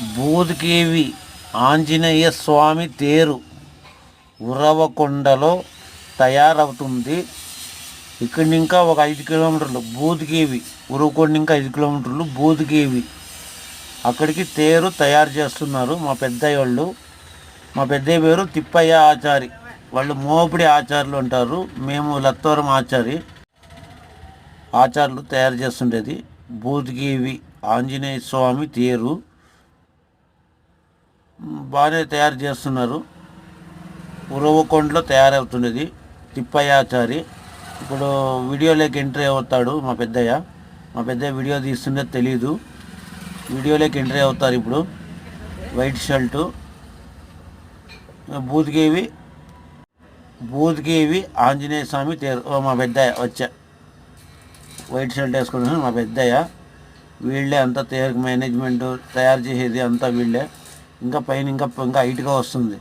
బూదికేవి ఆంజనేయ స్వామి తేరు ఉరవకొండలో తయారవుతుంది. ఇక్కడి ఇంకా ఒక ఐదు కిలోమీటర్లు బూదికేవి ఉరవకొండ ఇంకా ఐదు కిలోమీటర్లు బూదికేవి అక్కడికి తేరు తయారు చేస్తున్నారు మా పెద్దయ్య వాళ్ళు. మా పెద్దయ్య పేరు తిప్పయ్య ఆచారి. వాళ్ళు మోపిడి ఆచారులు అంటారు మేము లత్తవరం ఆచారి ఆచార్యులు తయారు చేస్తుండేది. బూదికేవి ఆంజనేయ స్వామి తేరు బాగానే తయారు చేస్తున్నారు. ఉరవకొండలో తయారవుతున్నది తిప్పయ్యాచారి ఇప్పుడు వీడియోలోకి ఎంట్రీ అవుతాడు మా పెద్దయ్య. మా పెద్దయ్య వీడియో తీస్తుందో తెలీదు. వీడియోలోకి ఎంట్రీ అవుతారు ఇప్పుడు. వైట్ షర్టు బూతికేవి బూతికేవి ఆంజనేయ స్వామి మా పెద్దయ్య వచ్చా. వైట్ షర్ట్ వేసుకుంటున్నాను మా పెద్దయ్య. వీళ్ళే అంతా తయారు మేనేజ్మెంట్ తయారు చేసేది అంతా వీళ్ళే. ఇంకా పైన ఇంకా ఇంకా హైట్గా వస్తుంది.